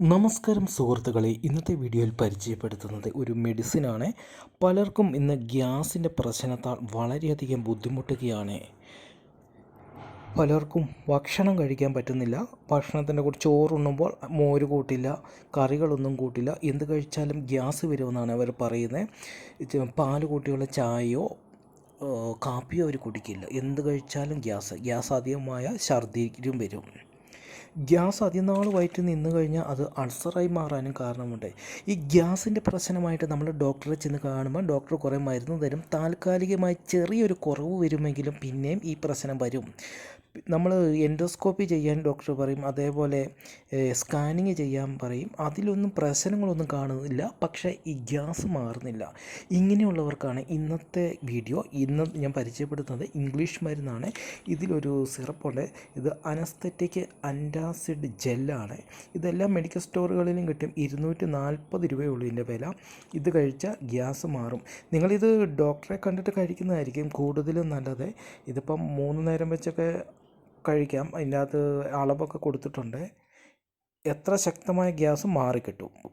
നമസ്കാരം സുഹൃത്തുക്കളെ ഇന്നത്തെ വീഡിയോയിൽ പരിചയപ്പെടുത്തുന്നത് ഒരു മെഡിസിനാണ്. പലർക്കും ഇന്ന് ഗ്യാസിന്റെ പ്രശ്നത്താൽ വളരെയധികം ബുദ്ധിമുട്ടുകയാണ്. പലർക്കും ഭക്ഷണം കഴിക്കാൻ പറ്റുന്നില്ല ഭക്ഷണത്തിന്റെ കൂടെ ചോറുണ്ണുമ്പോൾ മോര് കൂട്ടില്ല കറികളൊന്നും കൂട്ടില്ല എന്ത് കഴിച്ചാലും ഗ്യാസ് വരുമെന്നാണ് അവർ പറയുന്നത്. പാൽ കൂട്ടിയുള്ള ചായയോ കാപ്പിയോ അവർ കുടിക്കില്ല. എന്ത് കഴിച്ചാലും ഗ്യാസ് ഗ്യാസ് അധികമായ ഛർദിയും വരും. ഗ്യാസ് അധികം നാൾ വയറ്റിൽ നിന്ന് കഴിഞ്ഞാൽ അത് അൾസറായി മാറാനും കാരണമുണ്ട്. ഈ ഗ്യാസിന്റെ പ്രശ്നമായിട്ട് നമ്മൾ ഡോക്ടറെ ചെന്ന് കാണുമ്പോൾ ഡോക്ടർ കുറേ മരുന്ന് തരും. താൽക്കാലികമായി ചെറിയൊരു കുറവ് വരുമെങ്കിലും പിന്നെയും ഈ പ്രശ്നം വരും. നമ്മൾ എൻഡോസ്കോപ്പി ചെയ്യാൻ ഡോക്ടർ പറയും. അതേപോലെ സ്കാനിങ് ചെയ്യാൻ പറയും. അതിലൊന്നും പ്രശ്നങ്ങളൊന്നും കാണുന്നില്ല. പക്ഷേ ഈ ഗ്യാസ് മാറുന്നില്ല. ഇങ്ങനെയുള്ളവർക്കാണ് ഇന്നത്തെ വീഡിയോ. ഇന്ന് ഞാൻ പരിചയപ്പെടുത്തുന്നത് ഇംഗ്ലീഷ് മരുന്നാണ്. ഇതിലൊരു സിറപ്പുണ്ട്. ഇത് അനസ്തറ്റിക് അന്റാസിഡ് ജെല്ലാണ്. ഇതെല്ലാം മെഡിക്കൽ സ്റ്റോറുകളിലും കിട്ടും. ഇരുന്നൂറ്റി നാൽപ്പത് രൂപയുള്ളൂ ഇതിന്റെ വില. ഇത് കഴിച്ചാൽ ഗ്യാസ് മാറും. നിങ്ങളിത് ഡോക്ടറെ കണ്ടിട്ട് കഴിക്കുന്നതായിരിക്കും കൂടുതലും നല്ലത്. ഇതിപ്പം മൂന്ന് നേരം വെച്ചൊക്കെ കഴിക്കാം. അതിന്റെ അകത്ത് അളവൊക്കെ കൊടുത്തിട്ടുണ്ട്. എത്ര ശക്തമായ ഗ്യാസ് മാറിക്കിട്ടും.